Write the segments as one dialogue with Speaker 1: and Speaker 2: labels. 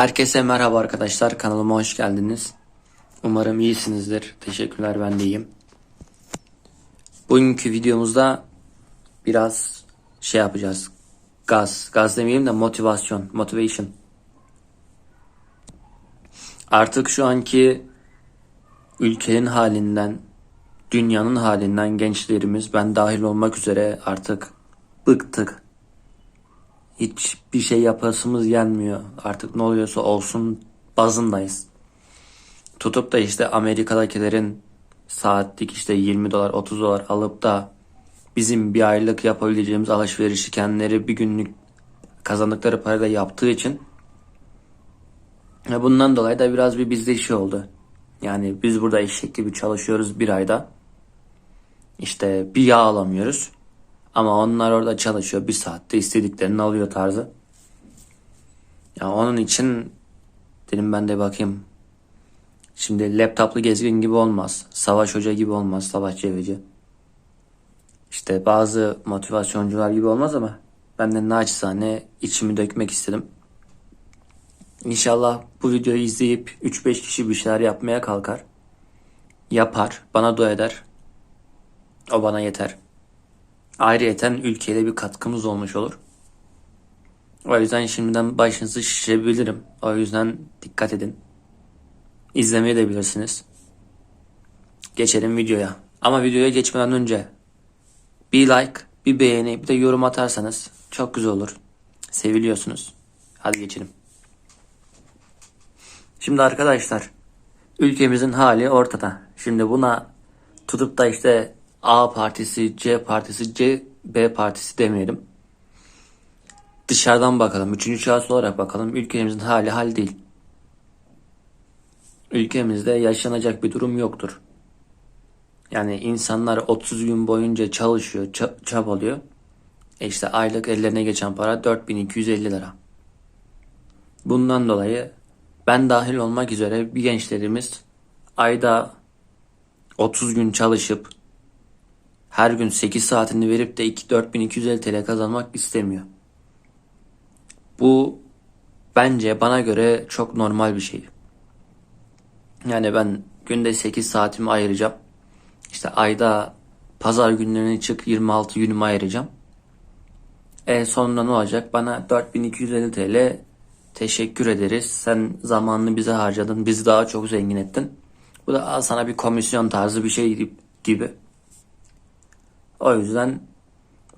Speaker 1: Herkese merhaba arkadaşlar. Kanalıma hoş geldiniz. Umarım iyisinizdir. Teşekkürler ben de iyiyim. Bugünkü videomuzda biraz şey yapacağız. Gaz. Gaz demeyelim de motivasyon. Motivation. Artık şu anki ülkenin halinden, dünyanın halinden gençlerimiz ben dahil olmak üzere artık bıktık. Hiçbir şey yapasımız gelmiyor. Artık ne oluyorsa olsun bazındayız. Tutup da işte Amerika'dakilerin saatlik işte 20 dolar 30 dolar alıp da bizim bir aylık yapabileceğimiz alışverişi kendileri bir günlük kazandıkları parayla yaptığı için bundan dolayı da biraz bir bizde işi oldu. Yani biz burada eşek gibi çalışıyoruz bir ayda. İşte bir yağ alamıyoruz. Ama onlar orada çalışıyor bir saatte istediklerini alıyor tarzı. Ya onun için dedim ben de bakayım. Şimdi laptoplu gezgin gibi olmaz. Savaş hoca gibi olmaz. Savaş ceveci. İşte bazı motivasyoncular gibi olmaz ama ben de naçizane içimi dökmek istedim. İnşallah bu videoyu izleyip 3-5 kişi bir şeyler yapmaya kalkar. Yapar. Bana dua eder. O bana yeter. Ayrıyeten ülkeye de bir katkımız olmuş olur. O yüzden şimdiden başınızı şişirebilirim. O yüzden dikkat edin. İzlemeyi de bilirsiniz. Geçelim videoya. Ama videoya geçmeden önce bir like, bir beğeni, bir de yorum atarsanız çok güzel olur. Seviliyorsunuz. Hadi geçelim. Şimdi arkadaşlar ülkemizin hali ortada. Şimdi buna tutup da işte A partisi, C partisi, C, B partisi demeyelim. Dışarıdan bakalım. Üçüncü şahıs olarak bakalım. Ülkemizin hali hal değil. Ülkemizde yaşanacak bir durum yoktur. Yani insanlar 30 gün boyunca çalışıyor, ça- çabalıyor. E işte aylık ellerine geçen para 4250 lira. Bundan dolayı ben dahil olmak üzere bir gençlerimiz ayda 30 gün çalışıp her gün 8 saatini verip de 2 4250 TL kazanmak istemiyor. Bu bence bana göre çok normal bir şey. Yani ben günde 8 saatimi ayıracağım. İşte ayda pazar günlerine çık 26 günümü ayıracağım. E sonra ne olacak? Bana 4250 TL teşekkür ederiz. Sen zamanını bize harcadın. Bizi daha çok zengin ettin. Bu da sana bir komisyon tarzı bir şey gibi. O yüzden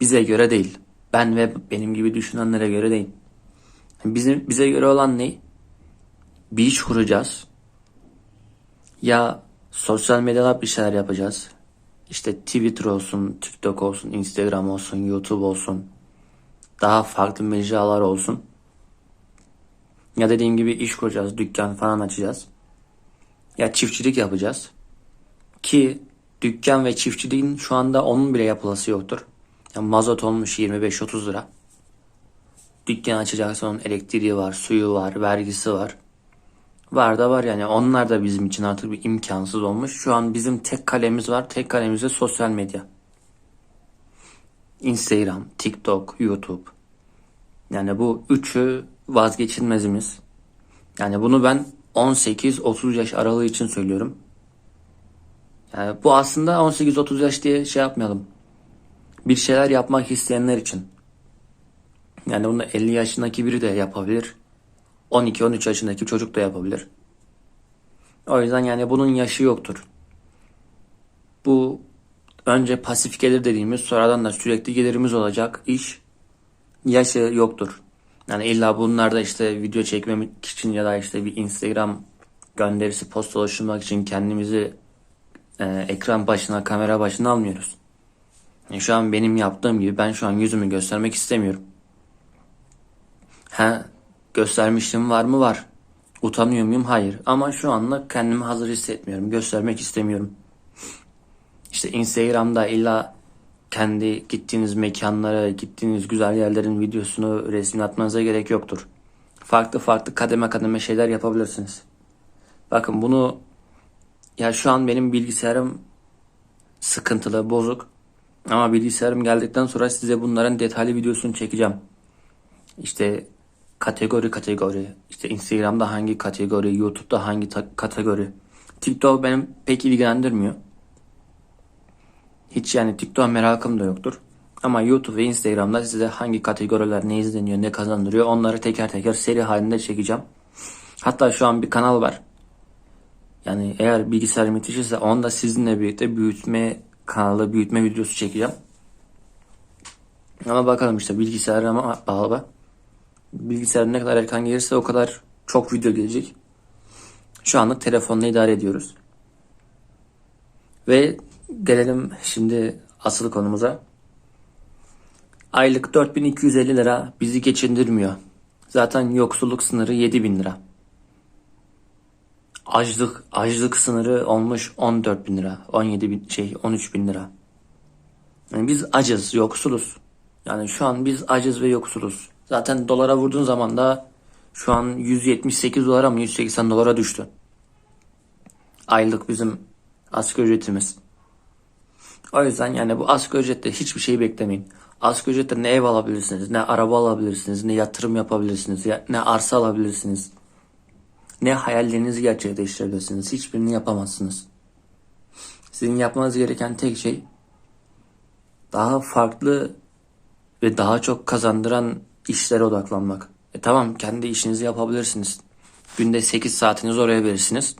Speaker 1: bize göre değil. Ben ve benim gibi düşünenlere göre değil. Bizim bize göre olan ne? Bir iş kuracağız. Ya sosyal medyada bir şeyler yapacağız. İşte Twitter olsun, TikTok olsun, Instagram olsun, YouTube olsun. Daha farklı mecralar olsun. Ya dediğim gibi iş kuracağız, dükkan falan açacağız. Ya çiftçilik yapacağız. Ki dükkan ve çiftçiliğin şu anda onun bile yapılası yoktur. Yani mazot olmuş 25-30 lira. Dükkan açacaksın onun elektriği var, suyu var, vergisi var. Var da var yani onlar da bizim için artık bir imkansız olmuş. Şu an bizim tek kalemiz var. Tek kalemiz de sosyal medya. Instagram, TikTok, YouTube. Yani bu üçü vazgeçilmezimiz. Yani bunu ben 18-30 yaş aralığı için söylüyorum. Yani bu aslında 18-30 yaş diye şey yapmayalım. Bir şeyler yapmak isteyenler için. Yani bunu 50 yaşındaki biri de yapabilir. 12-13 yaşındaki çocuk da yapabilir. O yüzden yani bunun yaşı yoktur. Bu önce pasif gelir dediğimiz sonradan da sürekli gelirimiz olacak iş yaşı yoktur. Yani illa bunlarda işte video çekmemek için ya da işte bir Instagram gönderisi post oluşturmak için kendimizi e, ekran başına kamera başına almıyoruz. Yani şu an benim yaptığım gibi ben şu an yüzümü göstermek istemiyorum. Ha göstermiştim var mı var. Utanıyor muyum? Hayır. Ama şu anlık kendimi hazır hissetmiyorum. Göstermek istemiyorum. İşte Instagram'da illa kendi gittiğiniz mekanlara, gittiğiniz güzel yerlerin videosunu, resmini atmanıza gerek yoktur. Farklı farklı kademe kademe şeyler yapabilirsiniz. Bakın bunu ya şu an benim bilgisayarım sıkıntılı, bozuk. Ama bilgisayarım geldikten sonra size bunların detaylı videosunu çekeceğim. İşte kategori kategori. İşte Instagram'da hangi kategori, YouTube'da hangi kategori. TikTok benim pek ilgilendirmiyor. Hiç yani TikTok merakım da yoktur. Ama YouTube ve Instagram'da size hangi kategoriler ne izleniyor, ne kazandırıyor onları teker teker seri halinde çekeceğim. Hatta şu an bir kanal var. Yani eğer bilgisayar müthişse onu da sizinle birlikte büyütme kanalı büyütme videosu çekeceğim. Ama bakalım işte bilgisayarıma bağlı. Bilgisayar ne kadar erken gelirse o kadar çok video gelecek. Şu anlık telefonla idare ediyoruz. Ve gelelim şimdi asıl konumuza. Aylık 4250 lira bizi geçindirmiyor. Zaten yoksulluk sınırı 7000 lira. Açlık, açlık sınırı olmuş 14 bin lira. 17 bin şey 13 bin lira. Yani biz acız, yoksuluz. Yani şu an biz acız ve yoksuluz. Zaten dolara vurduğun zaman da şu an 178 dolara mı 180 dolara düştü. Aylık bizim asgari ücretimiz. O yüzden yani bu asgari ücrette hiçbir şey beklemeyin. Asgari ücrette ne ev alabilirsiniz, ne araba alabilirsiniz, ne yatırım yapabilirsiniz, ya- ne arsa alabilirsiniz. Ne hayallerinizi gerçekleştirebilirsiniz. Hiçbirini yapamazsınız. Sizin yapmanız gereken tek şey daha farklı ve daha çok kazandıran işlere odaklanmak. E tamam kendi işinizi yapabilirsiniz. Günde 8 saatinizi oraya verirsiniz.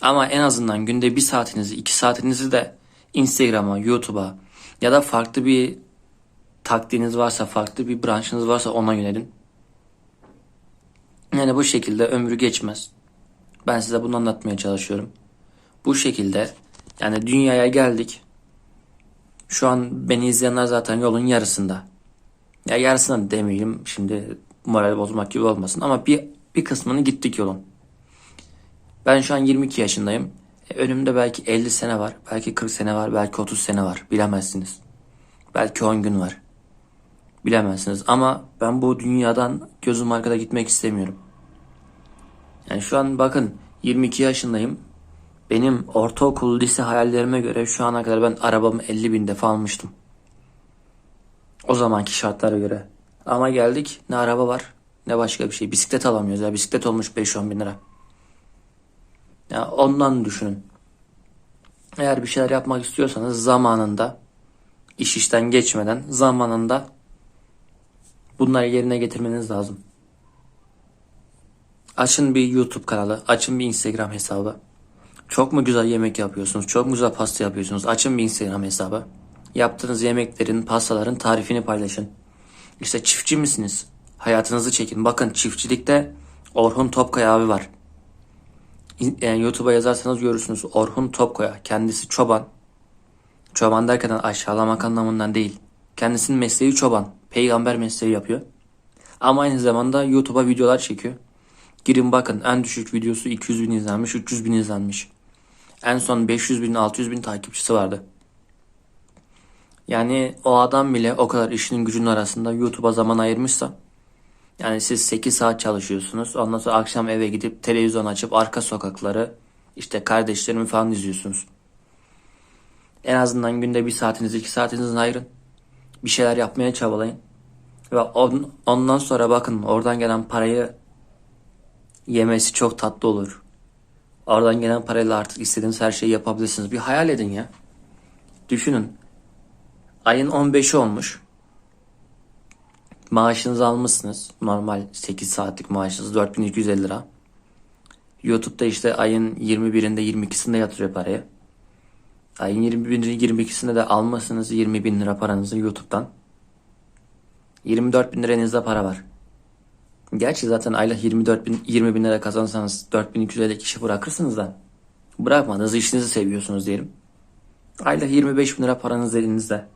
Speaker 1: Ama en azından günde 1 saatinizi 2 saatinizi de Instagram'a, YouTube'a ya da farklı bir taktiğiniz varsa, farklı bir branşınız varsa ona yönelin. Yani bu şekilde ömrü geçmez. Ben size bunu anlatmaya çalışıyorum. Bu şekilde yani dünyaya geldik. Şu an beni izleyenler zaten yolun yarısında. Ya yarısını demeyelim şimdi moral bozmak gibi olmasın ama bir bir kısmını gittik yolun. Ben şu an 22 yaşındayım. E, önümde belki 50 sene var, belki 40 sene var, belki 30 sene var. Bilemezsiniz. Belki 10 gün var. Bilemezsiniz ama ben bu dünyadan gözüm arkada gitmek istemiyorum. Yani şu an bakın 22 yaşındayım. Benim ortaokul, lise hayallerime göre şu ana kadar ben arabamı 50 bin defa almıştım. O zamanki şartlara göre. Ama geldik ne araba var ne başka bir şey. Bisiklet alamıyoruz ya. Bisiklet olmuş 5-10 bin lira. Ya ondan düşünün. Eğer bir şeyler yapmak istiyorsanız zamanında iş işten geçmeden zamanında bunları yerine getirmeniz lazım. Açın bir YouTube kanalı, açın bir Instagram hesabı. Çok mu güzel yemek yapıyorsunuz? Çok mu güzel pasta yapıyorsunuz? Açın bir Instagram hesabı. Yaptığınız yemeklerin, pastaların tarifini paylaşın. İşte çiftçi misiniz? Hayatınızı çekin. Bakın çiftçilikte Orhun Topkaya abi var. Yani YouTube'a yazarsanız görürsünüz. Orhun Topkaya. Kendisi çoban. Çoban derken aşağılamak anlamından değil. Kendisinin mesleği çoban. Peygamber mesleği yapıyor. Ama aynı zamanda YouTube'a videolar çekiyor. Girin bakın en düşük videosu 200 bin izlenmiş, 300 bin izlenmiş. En son 500 bin, 600 bin takipçisi vardı. Yani o adam bile o kadar işinin gücünün arasında YouTube'a zaman ayırmışsa yani siz 8 saat çalışıyorsunuz. Ondan sonra akşam eve gidip televizyon açıp arka sokakları işte kardeşlerimi falan izliyorsunuz. En azından günde bir saatinizi iki saatinizi ayırın. Bir şeyler yapmaya çabalayın. Ve on, ondan sonra bakın oradan gelen parayı yemesi çok tatlı olur. Oradan gelen parayla artık istediğiniz her şeyi yapabilirsiniz. Bir hayal edin ya. Düşünün. Ayın 15'i olmuş. Maaşınızı almışsınız. Normal 8 saatlik maaşınız 4250 lira. YouTube'da işte ayın 21'inde 22'sinde yatırıyor parayı. Ayın 21'inde 22'sinde de almışsınız 20 bin lira paranızı YouTube'dan. 24 bin lira elinizde para var. Gerçi zaten aylık 24 bin, 20 bin lira kazansanız 4250 kişi bırakırsınız da. Bırakmadınız işinizi seviyorsunuz diyelim. Aylık 25 bin lira paranız elinizde.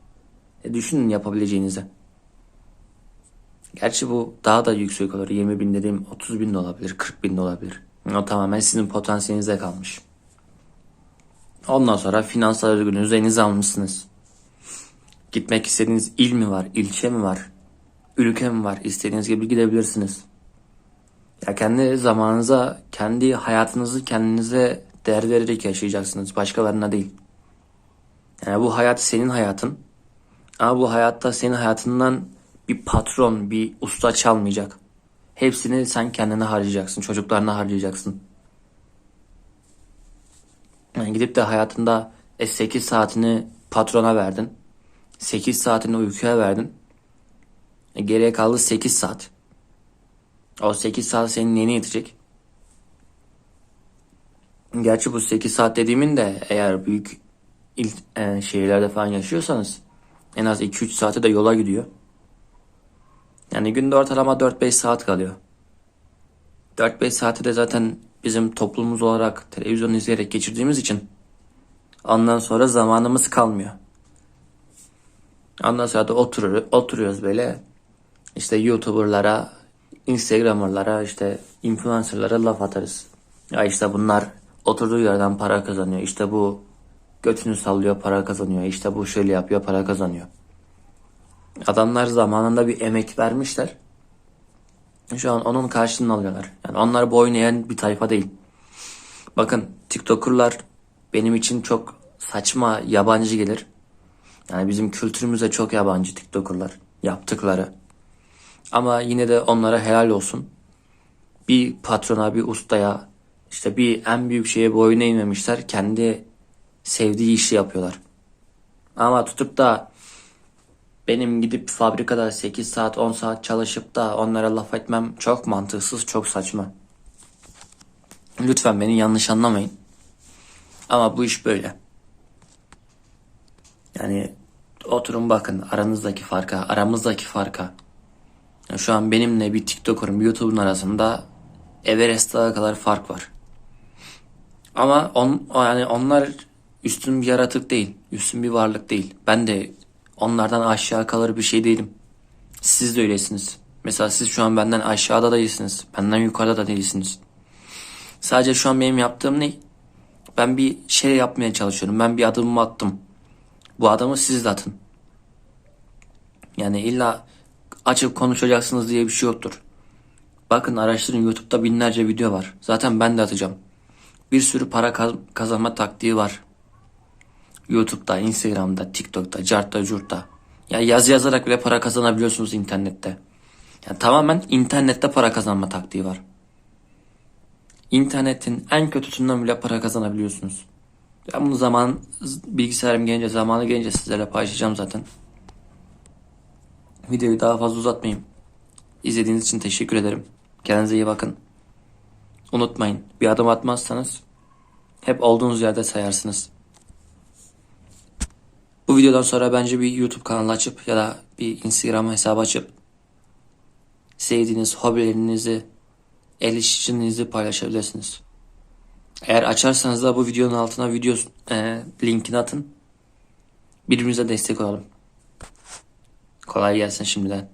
Speaker 1: E düşünün yapabileceğinizi. Gerçi bu daha da yüksek olur. 20 bin dediğim 30 bin de olabilir, 40 bin de olabilir. O tamamen sizin potansiyelinize kalmış. Ondan sonra finansal özgürlüğünüzü elinize almışsınız. Gitmek istediğiniz il mi var, ilçe mi var, ülke mi var? İstediğiniz gibi gidebilirsiniz. Ya kendi zamanınıza, kendi hayatınızı kendinize değer vererek yaşayacaksınız. Başkalarına değil. Yani bu hayat senin hayatın. Ama bu hayatta senin hayatından bir patron, bir usta çalmayacak. Hepsini sen kendine harcayacaksın, çocuklarına harcayacaksın. Yani gidip de hayatında e, 8 saatini patrona verdin. 8 saatini uykuya verdin. Geriye kaldı 8 saat. O 8 saat senin neyine yetecek? Gerçi bu 8 saat dediğimin de eğer büyük il, e, şehirlerde falan yaşıyorsanız en az 2-3 saate de yola gidiyor. Yani günde ortalama 4-5 saat kalıyor. 4-5 saati de zaten bizim toplumumuz olarak televizyon izleyerek geçirdiğimiz için ondan sonra zamanımız kalmıyor. Ondan sonra da oturur, oturuyoruz böyle işte YouTuber'lara, Instagramer'lara, işte influencer'lara laf atarız. Ya işte bunlar oturduğu yerden para kazanıyor. İşte bu götünü sallıyor para kazanıyor. İşte bu şöyle yapıyor para kazanıyor. Adamlar zamanında bir emek vermişler. Şu an onun karşılığını alıyorlar. Yani onlar bu oynayan bir tayfa değil. Bakın TikToker'lar benim için çok saçma yabancı gelir. Yani bizim kültürümüze çok yabancı TikToker'lar yaptıkları. Ama yine de onlara helal olsun. Bir patrona, bir ustaya, işte bir en büyük şeye boyun eğmemişler. Kendi sevdiği işi yapıyorlar. Ama tutup da benim gidip fabrikada 8 saat 10 saat çalışıp da onlara laf etmem çok mantıksız, çok saçma. Lütfen beni yanlış anlamayın. Ama bu iş böyle. Yani oturun bakın aranızdaki farka, aramızdaki farka. Şu an benimle bir TikToker'ın, bir YouTuber'ın arasında Everest Dağı kadar fark var. Ama on, yani onlar üstün bir yaratık değil, üstün bir varlık değil. Ben de onlardan aşağı kalır bir şey değilim. Siz de öylesiniz. Mesela siz şu an benden aşağıda da değilsiniz. Benden yukarıda da değilsiniz. Sadece şu an benim yaptığım ne? Ben bir şey yapmaya çalışıyorum. Ben bir adımımı attım. Bu adımı siz de atın. Yani illa açıp konuşacaksınız diye bir şey yoktur. Bakın araştırın YouTube'da binlerce video var. Zaten ben de atacağım. Bir sürü para kaz- kazanma taktiği var. YouTube'da, Instagram'da, TikTok'ta, Cart'ta, Curt'ta. Ya yazı yazarak bile para kazanabiliyorsunuz internette. Yani tamamen internette para kazanma taktiği var. İnternetin en kötüsünden bile para kazanabiliyorsunuz. Ben bunu zaman bilgisayarım gelince, zamanı gelince sizlerle paylaşacağım zaten. Videoyu daha fazla uzatmayayım. İzlediğiniz için teşekkür ederim. Kendinize iyi bakın. Unutmayın bir adım atmazsanız hep olduğunuz yerde sayarsınız. Bu videodan sonra bence bir YouTube kanalı açıp ya da bir Instagram hesabı açıp sevdiğiniz hobilerinizi, el işinizi paylaşabilirsiniz. Eğer açarsanız da bu videonun altına video e, linkini atın. Birbirimize destek olalım. Kolay gelsin şimdiden.